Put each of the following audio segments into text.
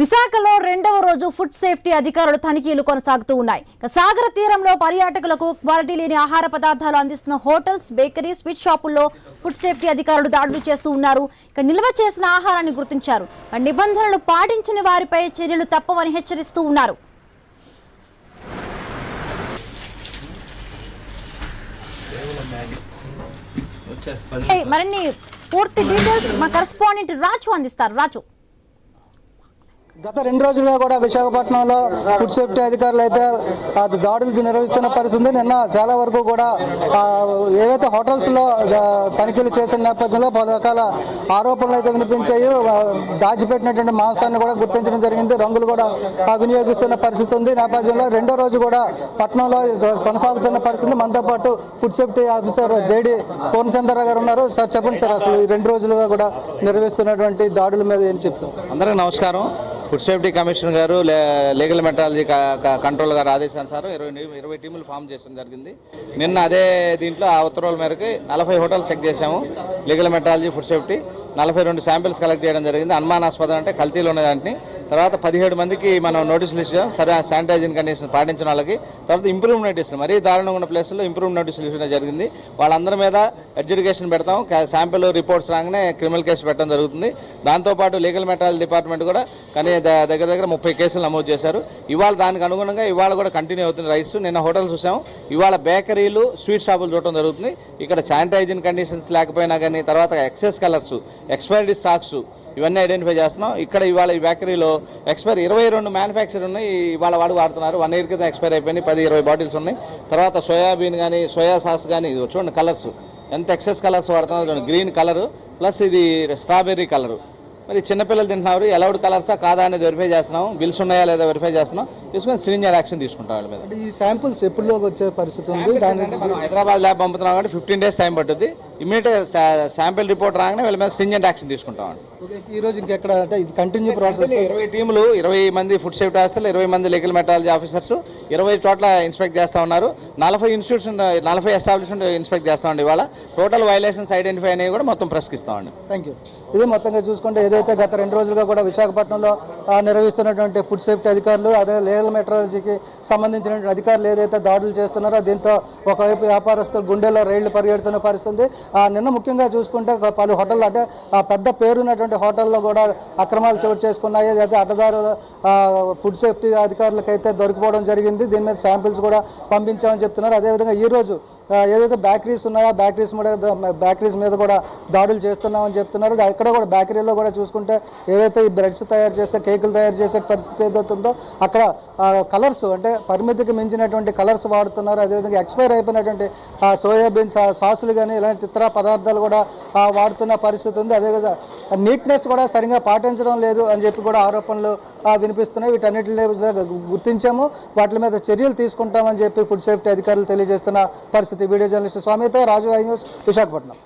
విశాఖలో రెండవ రోజు ఫుడ్ సేఫ్టీ అధికారులు తనిఖీలు కొనసాగుతూ ఉన్నాయి. సాగర తీరంలో పర్యాటకులకు క్వాలిటీ లేని ఆహార పదార్థాలు అందిస్తున్న హోటల్స్ బేకరీ స్వీట్ షాపుల్లో ఫుడ్ సేఫ్టీ అధికారులు దాడులు చేస్తూ ఉన్నారు. ఇక నిల్వ చేసిన ఆహారాన్ని గుర్తించారు. నిబంధనలు పాటించని వారిపై చర్యలు తప్పవని హెచ్చరిస్తూ ఉన్నారు. మరిన్ని పూర్తి డీటెయిల్స్ మా కరెస్పాండెంట్ రాజు అందిస్తారు. రాజు. గత రెండు రోజులుగా కూడా విశాఖపట్నంలో ఫుడ్ సేఫ్టీ అధికారులు అయితే దాడులు నిర్వహిస్తున్న పరిస్థితి నిన్న చాలా వరకు కూడా ఏవైతే హోటల్స్లో తనిఖీలు చేసిన నేపథ్యంలో పలు రకాల ఆరోపణలు అయితే వినిపించాయి. దాచిపెట్టినటువంటి మాంసాన్ని కూడా గుర్తించడం జరిగింది. రంగులు కూడా ఆ, వినియోగిస్తున్న పరిస్థితి ఉంది. నేపథ్యంలో రెండో రోజు కూడా పట్టణంలో కొనసాగుతున్న పరిస్థితి. మనతో పాటు food safety officer JD Purnachandra garu ఉన్నారు. సార్ చెప్పండి సార్ అసలు ఈ రెండు రోజులుగా కూడా నిర్వహిస్తున్నటువంటి దాడుల మీద ఏం చెప్తారు? అందరికీ నమస్కారం. ఫుడ్ సేఫ్టీ కమిషన్ గారు లే- లీగల్ మెట్రాలజీ కంట్రోల్ గారు ఆదేశానుసారం ఇరవై ఇరవై టీములు ఫామ్ చేయడం జరిగింది. నిన్న అదే దీంట్లో ఆ ఉత్తర్వుల మేరకు నలభై హోటల్స్ చెక్ చేశాము. లీగల్ మెట్రాలజీ ఫుడ్ సేఫ్టీ నలభై రెండు శాంపిల్స్ కలెక్ట్ చేయడం జరిగింది. అనుమానాస్పదం అంటే కల్తీలు ఉన్న దాంట్ని తర్వాత పదిహేడు మందికి మనం నోటీసులు ఇచ్చాం. సరే శానిటైజింగ్ కండిషన్ పాటించిన వాళ్ళకి. తర్వాత ఇంప్రూవ్మెంట్ నోటీసులు. మరీ దారుణంగా ఉన్న ప్లేస్లో ఇంప్రూవ్ నోటీసులు ఇవ్వడం జరిగింది. వాళ్ళందరి మీద అడ్జుడికేషన్ పెడతాం. శాంపిల్ రిపోర్ట్స్ రాగానే క్రిమినల్ కేసు పెట్టడం జరుగుతుంది. దాంతోపాటు లీగల్ మెటీరియల్ డిపార్ట్మెంట్ కూడా కానీ దగ్గర దగ్గర ముప్పై కేసులు నమోదు చేశారు. ఇవాళ దానికి అనుగుణంగా ఇవాళ కూడా కంటిన్యూ అవుతుంది రైట్స్ నిన్న హోటల్స్ చూసాం. ఇవాళ బేకరీలు స్వీట్ షాపులు చూడటం జరుగుతుంది. ఇక్కడ శానిటైజింగ్ కండిషన్స్ లేకపోయినా కానీ తర్వాత ఎక్సెస్ కలర్స్ ఎక్స్పైరీ స్టాక్స్ ఇవన్నీ ఐడెంటిఫై చేస్తున్నాం. ఇక్కడ ఇవాళ ఈ బేకరీలో ఎక్స్పైరీ ఇరవై రెండు మ్యానుఫ్యాక్చర్ ఉన్నాయి. ఇవాళ వాడు వాడుతున్నారు. వన్ ఇయర్ క్రితం ఎక్స్పైర్ అయిపోయినాయి. పది ఇరవై బాటిల్స్ ఉన్నాయి. తర్వాత సోయాబీన్ కానీ సోయా సాస్ కానీ ఇది చూడండి కలర్స్ ఎంత ఎక్సెస్ కలర్స్ వాడుతున్నారు చూడండి. గ్రీన్ కలర్ ప్లస్ ఇది స్ట్రాబెర్రీ కలర్ మరి చిన్నపిల్లలు తింటున్నారు. ఎలౌడ్ కలర్సా కాదా అనేది వెరిఫై చేస్తున్నాం. బిల్స్ ఉన్నాయా లేదా వెరిఫై చేస్తున్నాం. తీసుకొని స్ట్రింజర్ యాక్షన్ తీసుకుంటాం వాళ్ళ మీద. ఈ శాంపుల్స్ ఎప్పుడులోకి వచ్చే పరిస్థితి ఉంది? హైదరాబాద్ ల్యాబ్ పంపుతున్నాం కాబట్టి ఫిఫ్టీన్ డేస్ టైం పట్టుద్ది. ఇమీడియట్ శాంపిల్ రిపోర్ట్ రాగానే వీళ్ళ మీద స్ట్రింజెంట్ యాక్షన్ తీసుకుంటాం ఓకే, ఈ రోజు ఇంకెక్కడ అంటే ఇది కంటిన్యూ ప్రాసెస్? ఇరవై టీములు ఇరవై మంది ఫుడ్ సేఫ్టీ ఆఫీసర్లు ఇరవై మంది లీగల్ మెటాలజీ ఆఫీసర్స్ ఇరవై చోట్ల ఇన్స్పెక్ట్ చేస్తూ ఉన్నారు. నలభై ఇన్స్టిట్యూషన్ నలభై ఎస్టాబ్లిష్మెంట్ ఇన్స్పెక్ట్ చేస్తామండి ఇవాళ. టోటల్ వైలేషన్స్ ఐడెంటిఫై అనేవి కూడా మొత్తం ప్రశ్నిస్తామండి. Thank you. ఇది మొత్తంగా చూసుకుంటే ఏదైతే గత రెండు రోజులుగా కూడా విశాఖపట్నంలో నిర్వహిస్తున్నటువంటి ఫుడ్ సేఫ్టీ అధికారులు అదే లీగల్ మెట్రాలజీకి సంబంధించినటువంటి అధికారులు ఏదైతే దాడులు చేస్తున్నారో దీంతో ఒకవైపు వ్యాపారస్తులు గుండెల్లో రైళ్ళు పరిగెడుతున్న పరిస్థితి నిన్న ముఖ్యంగా చూసుకుంటే పలు హోటళ్ళు అంటే పెద్ద పేరున్నటువంటి హోటల్లో కూడా అక్రమాలు చోటు చేసుకున్నాయి. అయితే అడ్డదారుల ఫుడ్ సేఫ్టీ అధికారులకైతే దొరికిపోవడం జరిగింది. దీని మీద శాంపిల్స్ కూడా పంపించామని చెప్తున్నారు. అదేవిధంగా ఈరోజు ఏదైతే బేకరీస్ ఉన్నాయో బేకరీస్ మీద బేకరీస్ మీద కూడా దాడులు చేస్తున్నామని చెప్తున్నారు. అక్కడ కూడా బేకరీలో కూడా చూసుకుంటే ఏవైతే ఈ బ్రెడ్స్ తయారు చేసే కేకులు తయారు చేసే పరిస్థితి ఏదైతుందో అక్కడ కలర్స్ అంటే పరిమితికి మించినటువంటి కలర్స్ వాడుతున్నారు. అదేవిధంగా ఎక్స్పైర్ అయిపోయినటువంటి సోయాబీన్ సాసులు కానీ ఇలాంటి ఇతర పదార్థాలు కూడా వాడుతున్న పరిస్థితి ఉంది. అదేవిధంగా నీట్నెస్ కూడా సరిగా పాటించడం లేదు అని చెప్పి కూడా ఆరోపణలు వినిపిస్తున్నాయి. వీటన్నిటిని గుర్తించాము. వాటి మీద చర్యలు తీసుకుంటామని చెప్పి ఫుడ్ సేఫ్టీ అధికారులు తెలియజేస్తున్న పరిస్థితి పరిస్థితి వీడియో జర్నలిస్ట్ స్వామితో రాజు ఐ న్యూస్ విశాఖపట్నం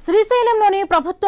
శ్రీశైలంలోని ప్రభుత్వ